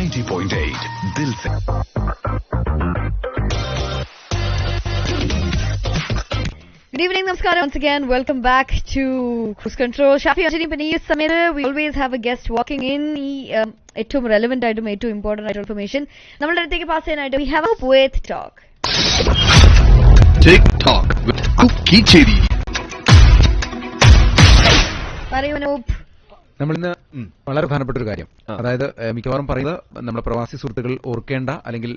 90.8 दिल से Good evening, Namaskaram. Once again, welcome back to Cruise Control. Shafi Anjali പിന്നെ ഈ സമയത്ത് we always have a guest walking in ഈ um, ഏറ്റവും റെലവെന്റ് ആയിട്ടും ഏറ്റവും ഇമ്പോർട്ടന്റ് ആയിട്ടുള്ള ഇൻഫർമേഷൻ നമ്മളുടെ അടുത്തേക്ക് പാസ് ചെയ്യാനായിട്ട് we have with talk TikTok with Cookie Chiri. പറയൂ നമ്മളിന്ന് വളരെ പ്രധാനപ്പെട്ട ഒരു കാര്യം അതായത് മിക്കവാറും പറയുന്നത് നമ്മുടെ പ്രവാസി സുഹൃത്തുക്കൾ ഓർക്കേണ്ട അല്ലെങ്കിൽ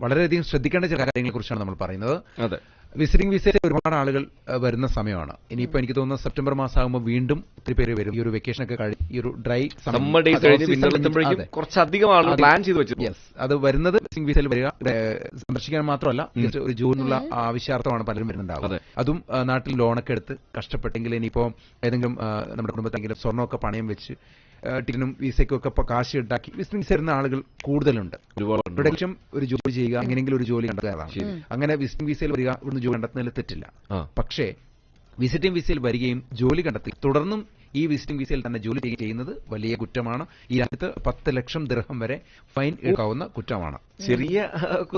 വളരെയധികം ശ്രദ്ധിക്കേണ്ട ചില കാര്യങ്ങളെ കുറിച്ചാണ് നമ്മൾ പറയുന്നത്. അതെ. വിസിറ്റിംഗ് വിസയിൽ ഒരുപാട് ആളുകൾ വരുന്ന സമയമാണ്. ഇനിയിപ്പോ എനിക്ക് തോന്നുന്നു സെപ്റ്റംബർ മാസം ആകുമ്പോൾ വീണ്ടും ഒത്തിരി പേര് വരും. ഈ ഒരു വെക്കേഷൻ ഒക്കെ കഴിഞ്ഞ് ഈ ഒരു ഡ്രൈ സമ്മർ ഡേയ്സ് കഴിഞ്ഞ് കുറച്ചധികം ആളുകൾ പ്ലാൻ ചെയ്ത് വെച്ചു യെസ് അത് വരുന്നത് വിസിറ്റിംഗ് വിസയിൽ വരിക സന്ദർശിക്കാൻ മാത്രമല്ല ഒരു ജൂണിനുള്ള ആവശ്യാർത്ഥമാണ് പലരും വരുന്നുണ്ടാവുക. അതെ. നാട്ടിൽ ലോണൊക്കെ എടുത്ത് കഷ്ടപ്പെട്ടെങ്കിൽ ഇനിയിപ്പോ ഏതെങ്കിലും നമ്മുടെ കുടുംബത്തെങ്കിലും സ്വർണമൊക്കെ പണയം വെച്ച് ടിക്കറ്റിനും വിസയ്ക്കും ഒക്കെ ഇപ്പൊ കാശ് ഉണ്ടാക്കി വിസിറ്റിംഗ് വിസ വരുന്ന ആളുകൾ കൂടുതലുണ്ട്. ഇവിടെ ലക്ഷ്യം ഒരു ജോലി ചെയ്യുക എങ്ങനെയെങ്കിലും ഒരു ജോലി കണ്ടെത്തുകയാണ് അങ്ങനെ വിസിറ്റിംഗ് വിസയിൽ വരിക ഇവിടുന്ന് ജോലി കണ്ടെത്തുന്നതിൽ തെറ്റില്ല. പക്ഷേ വിസിറ്റിംഗ് വിസയിൽ വരികയും ജോലി കണ്ടെത്തി തുടർന്നും ഈ വിസിറ്റിംഗ് വിസയിൽ തന്നെ ജോലി ചെയ്യുകയും ചെയ്യുന്നത് വലിയ കുറ്റമാണ്. ഈ രാജ്യത്ത് പത്ത് ലക്ഷം ദൃഹം വരെ ഫൈൻ എടുക്കാവുന്ന കുറ്റമാണ്. ചെറിയ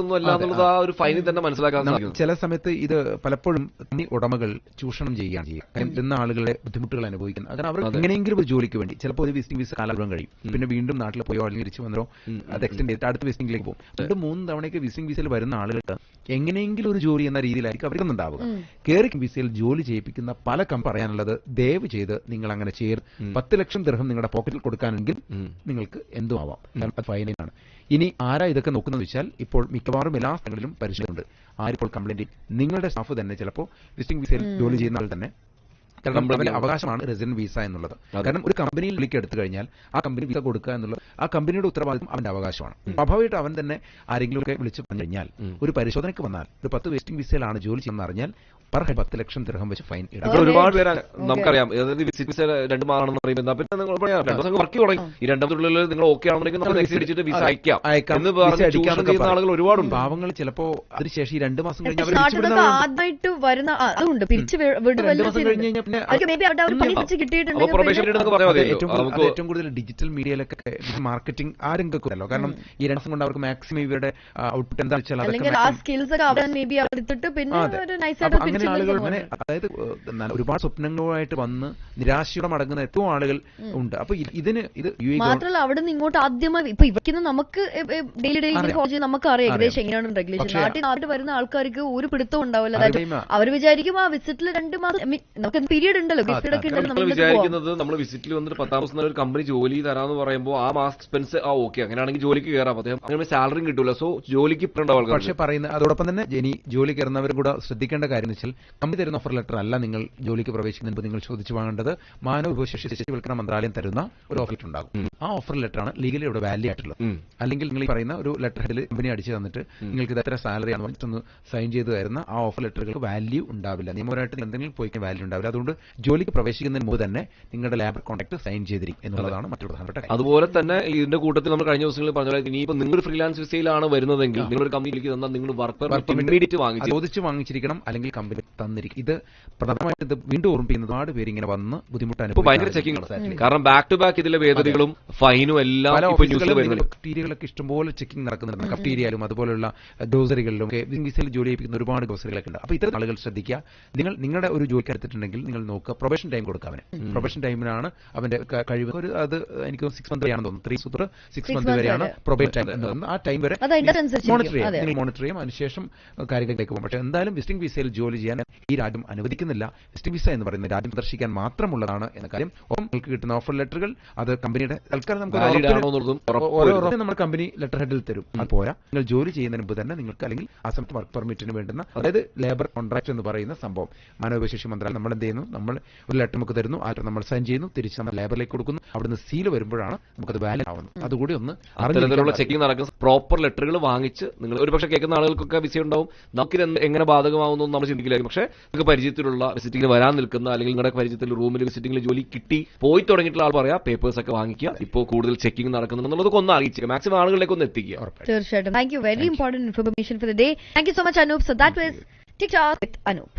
എന്നുള്ളത് ആ ഒരു ഫൈനിൽ തന്നെ മനസ്സിലാക്കാൻ സാധിക്കും. ചില സമയത്ത് ഇത് പലപ്പോഴും തന്നി ഉടമകൾ ചൂഷണം ചെയ്യുകയാണ് ചെയ്യുക. ആളുകളെ ആളുകളുടെ ബുദ്ധിമുട്ടുകൾ അനുഭവിക്കുന്നത് കാരണം അവർ എങ്ങനെയെങ്കിലും ഒരു ജോലിക്ക് വേണ്ടി ചിലപ്പോൾ ഒരു വിസിറ്റിംഗ് വിസ കാലം കഴിയും. പിന്നെ വീണ്ടും നാട്ടിൽ പോയോ അല്ലെങ്കിൽ തിരിച്ചു വന്നോ അത് എക്സ്റ്റെൻഡ് ചെയ്ത് അടുത്ത വിസിറ്റിംഗിലേക്ക് പോകും. രണ്ട് മൂന്ന് തവണയ്ക്ക് വിസിറ്റിംഗ് വിസയിൽ വരുന്ന ആളുകൾക്ക് എങ്ങനെയെങ്കിലും ഒരു ജോലി എന്ന രീതിയിലായിരിക്കും അവർക്കൊന്നും ഉണ്ടാവുക കയറി വിസയിൽ ജോലി ചെയ്യിപ്പിക്കുന്ന പല കം പറയാനുള്ളത് ദയവ് ചെയ്ത് നിങ്ങൾ അങ്ങനെ ചെയ്യരുത്. പത്ത് ലക്ഷം ദൃഹം നിങ്ങളുടെ പോക്കറ്റിൽ കൊടുക്കാനെങ്കിൽ നിങ്ങൾക്ക് എന്തും ആവാം. ഫൈനലാണ് ഇനി ആരാ ഇതൊക്കെ നോക്കുന്നത്? വെച്ചാൽ ഇപ്പോൾ മിക്കവാറും എല്ലാ സ്ഥലങ്ങളിലും പരിശോധനയുണ്ട് ആരിപ്പോൾ കംപ്ലൈന്റ് നിങ്ങളുടെ സ്റ്റാഫ് തന്നെ ചിലപ്പോൾ വിസിറ്റിംഗ് വിസയിൽ ജോലി ചെയ്യുന്ന ആൾ തന്നെ കാരണം അവരുടെ അവകാശമാണ് റെസിഡന്റ് വിസ എന്നുള്ളത്. കാരണം ഒരു കമ്പനിയിൽ വിളിക്ക് എടുത്തു കഴിഞ്ഞാൽ ആ കമ്പനി വിസ കൊടുക്കുക എന്നുള്ളത് ആ കമ്പനിയുടെ ഉത്തരവാദിത്വം അവന്റെ അവകാശമാണ്. സ്വാഭാവികമായിട്ട് അവൻ തന്നെ ആരെങ്കിലും ഒക്കെ വിളിച്ചു പറഞ്ഞു കഴിഞ്ഞാൽ ഒരു പരിശോധനയ്ക്ക് വന്നാൽ ഒരു പത്ത് വേസ്റ്റിംഗ് വിസയിലാണ് ജോലി ചെയ്യുന്ന അറിഞ്ഞാൽ പെർ ഹെഡ് പത്ത് ലക്ഷം ദിർഹം വെച്ച് ഫൈൻ. ഒരുപാട് പേര് നമുക്കറിയാം. വിസിറ്റ് രണ്ട് മാറാണെന്ന് പറയുമ്പോൾ പിന്നെ നിങ്ങൾ പറയാം. വർക്ക് തുടങ്ങി. ഈ രണ്ടാമത്തുള്ളിൽ നിങ്ങൾ ഓക്കെ ആണെന്നുണ്ടെങ്കിൽ വിസ അയക്കാം. എന്ന് പറഞ്ഞ് ആളുകൾ. ഒരുപാടുണ്ട്. പാവങ്ങൾ ചിലപ്പോ അതിനുശേഷം ഈ രണ്ട് മാസം കഴിഞ്ഞ് ആദ്യമായിട്ട് വരുന്ന ആ, അതുണ്ട്. പിരിച്ചു വിടും രണ്ട് മാസം കഴിഞ്ഞ് കഴിഞ്ഞാൽ ഏറ്റവും കൂടുതൽ- നമുക്ക് ഏറ്റവും കൂടുതൽ ഡിജിറ്റൽ മീഡിയയിലൊക്കെ മാർക്കറ്റിംഗ് ആ ആരെങ്കിലും കാരണം ഈ രംഗം കൊണ്ട് അവർക്ക് മാക്സിമം ഇവരുടെ ഔട്ട്പുട്ട് എന്താ വെച്ചാൽ അതൊക്കെ അല്ലെങ്കിൽ സ്കിൽസ് ഒക്കെ അവിടെ മേ പിന്നെ ഒരു നൈസ് ആയിട്ട് അങ്ങനെ ആളുകൾ അങ്ങനെ അതായത് ഒരുപാട് സ്വപ്നങ്ങളുമായിട്ട് വന്ന് നിരാശയോടെ മടങ്ങുന്ന ഏറ്റവും ആളുകൾ ഉണ്ട്. അപ്പൊ ഇത് ഇതിന് ഇത് മാത്രമല്ല അവിടെ നിന്ന് ഇങ്ങോട്ട് ആദ്യമായി ഇപ്പൊ ഇവയ്ക്കുന്ന നമുക്ക് ഡെയിലി ഡെയിലി. കോളേജ് നമുക്ക് അറിയാം ഏകദേശം എങ്ങനെയാണ് റെഗുലേഷൻ നാട്ടിൽ നാട്ടിൽ വരുന്ന ആൾക്കാർക്ക് ഒരു പിടുത്തം ഉണ്ടാവില്ല. അതായത് അവർ വിചാരിക്കും ആ വിസിറ്റിൽ രണ്ട് മാസം നമുക്ക് പീരീഡ് ഉണ്ടല്ലോ ഒക്കെ നമ്മൾ വിചാരിക്കുന്നത് നമ്മൾ വിസിറ്റിൽ വന്നിട്ട് പത്താം ദിവസം ഒരു കമ്പനി ജോലി തരാന്ന് പറയുമ്പോൾ ആ മാസ് എക്സ്പെൻസ് ആ ഓക്കെ അങ്ങനെയാണെങ്കിൽ ജോലിക്ക് കയറാം അദ്ദേഹം അങ്ങനെ സാലറി കിട്ടൂല. സോ ജോലിക്ക് ഇപ്പുണ്ടാവും പറയുന്നത് പറയുന്ന അതോടൊപ്പം തന്നെ ജനി ജോലി കയറുന്നവരും കൂടെ ശ്രദ്ധിക്കേണ്ട കാര്യം എന്ന് വെച്ചാൽ കമ്പനി തരുന്ന ഓഫർ ലെറ്റർ അല്ല നിങ്ങൾ ജോലിക്ക് പ്രവേശിക്കുന്നതിന് മുമ്പ് നിങ്ങൾ ചോദിച്ചു വാങ്ങേണ്ടത്. മാനവ വിഭവശേഷി ശിശുവൽക്കരണ മന്ത്രാലയം തരുന്ന ഒരു ഓഫർ ലെറ്റർ ഉണ്ടാകും. ആ ഓഫർ ലെറ്റർ ആണ് ലീഗലി ഇവിടെ വാല്യൂ ആയിട്ടുള്ളത്. അല്ലെങ്കിൽ നിങ്ങൾ ഈ പറയുന്ന ഒരു ലെറ്റർ ഹെഡിൽ കമ്പനി അടിച്ചു തന്നിട്ട് നിങ്ങൾക്ക് ഇത് എത്ര സാലറി ആണ് വന്നിട്ടൊന്ന് സൈൻ ചെയ്ത് തരുന്ന ആ ഓഫർ ലെറ്ററുകൾക്ക് വാല്യൂ ഉണ്ടാവില്ല. നിയമപരമായിട്ട് എന്തെങ്കിലും പോയി വാല്യൂ ഉണ്ടാവില്ല. അതുകൊണ്ട് ജോലിക്ക് പ്രവേശിക്കുന്നതിന് മുമ്പ് തന്നെ നിങ്ങളുടെ ലേബർ കോൺടാക്ട് സൈൻ ചെയ്തിരിക്കും എന്നുള്ളതാണ് മറ്റൊരു പ്രധാനപ്പെട്ട അതുപോലെ തന്നെ ഇതിന്റെ കൂട്ടത്തിൽ നമ്മൾ കഴിഞ്ഞ ദിവസങ്ങളിൽ പറഞ്ഞ പോലെ ഇനിയിപ്പോ നിങ്ങൾ ഫ്രീലാൻസ് വിസയിലാണ് വരുന്നതെങ്കിൽ നിങ്ങൾ ഒരു കമ്പനിയിലേക്ക് തന്നാൽ നിങ്ങൾ വർക്ക് പെർമിറ്റ് വാങ്ങിച്ചു ചോദിച്ചു വാങ്ങിച്ചിരിക്കണം അല്ലെങ്കിൽ കമ്പനി തന്നിരിക്കും. ഇത് പ്രധാനമായിട്ട് ഇത് വീണ്ടും ഓർമ്മിപ്പിക്കുന്ന ഒരുപാട് പേര് ഇങ്ങനെ വന്ന് ബുദ്ധിമുട്ട് ഇപ്പൊ ഭയങ്കര ചെക്കിംഗ് കാരണം ബാക്ക് ടു ബാക്ക് ഇതിലെ വേദനകളും ഫൈനും എല്ലാം ബാക്ടീരിയകളൊക്കെ കഫ്റ്റീരിയകളൊക്കെ ഇഷ്ടംപോലെ ചെക്കിംഗ് നടക്കുന്നുണ്ട്. കഫ്റ്റീരിയയിലും അതുപോലെയുള്ള ഡോസറികളിലും ഒക്കെ. വിസയിൽ ജോലി ചെയ്യിപ്പിക്കുന്ന ഒരുപാട് ഗ്രോസറികളൊക്കെ ഉണ്ട്. അപ്പൊ ഇത്തരം ആളുകൾ ശ്രദ്ധിക്കുക. നിങ്ങൾ നിങ്ങളുടെ ഒരു ജോലിക്ക് എടുത്തിട്ടുണ്ടെങ്കിൽ നിങ്ങൾ നോക്കുക. പ്രൊബേഷൻ ടൈം കൊടുക്കുക അവന്. പ്രൊബേഷൻ ടൈമിലാണ് അവന്റെ കഴിവ്. ഒരു അത് എനിക്ക് സിക്സ് മന്ത് വരെയാണെന്ന് തോന്നുന്നു. ത്രീ സൂത്ര സിക്സ് മന്ത് വരെയാണ് പ്രൊബേറ്റ് പ്രൊബേഷൻ ടൈം എന്ന് പറയുന്നത്. ആ ടൈം വരെ മോണിറ്റർ ചെയ്യാം. അതെ. നിങ്ങൾ മോണിറ്റർ ചെയ്യാം. അതിനുശേഷം കാര്യങ്ങളിലേക്ക് പോകും. പക്ഷേ എന്തായാലും വിസിറ്റിംഗ് വിസയിൽ ജോലി ചെയ്യാൻ ഈ രാജ്യം അനുവദിക്കുന്നില്ല. വിസിറ്റിംഗ് വിസ എന്ന് പറയുന്നത് രാജ്യം സന്ദർശിക്കാൻ മാത്രമുള്ളതാണ് എന്ന കാര്യം ഒപ്പം നിങ്ങൾക്ക് കിട്ടുന്ന ഓഫർ ലെറ്ററുകൾ അത് കമ്പനിയുടെ തൽക്കാലം നമുക്ക് ഓരോ. നമ്മുടെ കമ്പനി ലെറ്റർ ഹെഡിൽ തരും. അത് പോരാ. നിങ്ങൾ ജോലി ചെയ്യുന്നതിന് മുമ്പ് തന്നെ നിങ്ങൾക്ക് അല്ലെങ്കിൽ ആ സമയത്ത് വർക്ക് പെർമിറ്റിന് വേണ്ടുന്ന അതായത് ലേബർ കോൺട്രാക്ട് എന്ന് പറയുന്ന സംഭവം. മാനവവിശേഷി മന്ത്രാലയം നമ്മൾ എന്ത് ചെയ്യുന്നു? നമ്മൾ ഒരു ലെറ്റർ നമുക്ക് തരുന്നു. ആ ലെറ്റർ നമ്മൾ സൈൻ ചെയ്യുന്നു. തിരിച്ച് നമ്മൾ ലേബറിലേക്ക് കൊടുക്കുന്നു. അവിടുന്ന് സീൽ വരുമ്പോഴാണ് നമുക്കത് വാലിഡ് ആവുന്നത്. അതുകൂടി ഒന്ന് അത്തരത്തിലുള്ള ചെക്കിംഗ് നടക്കുന്ന പ്രോപ്പർ ലെറ്ററുകൾ വാങ്ങിച്ച് നിങ്ങൾ ഒരു പക്ഷേ കേൾക്കുന്ന ആളുകൾക്കൊക്കെ വിസ ഉണ്ടാവും. നമുക്ക് എങ്ങനെ ബാധകമാവുന്നു നമ്മൾ ചിന്തിക്കില്ലായിരിക്കും. പക്ഷേ നിങ്ങൾക്ക് പരിചയത്തിലുള്ള വിസിറ്റിംഗിൽ വരാൻ നിൽക്കുന്ന അല്ലെങ്കിൽ നിങ്ങളുടെ പരിചയത്തിൽ റൂമിൽ വിസിറ്റിംഗിൽ ജോലി കിട്ടി പോയി തുടങ്ങിയിട്ടുള്ള ആൾ പറയാം പേപ്പേഴ്സ് ഒക്കെ വാങ്ങിക്കുക. ഇപ്പോൾ കൂടുതൽ ചെക്കിംഗ് നടക്കുന്നുണ്ടെന്നുള്ളതൊക്കെ ഒന്ന് അറിയിക്കുക മാക്സിമം ആളുകളിലേക്ക് ഒന്ന് എത്തിക്കുക. തീർച്ചയായിട്ടും. Thank you very important information for the day thank you so much Anoop so that was tick with Anoop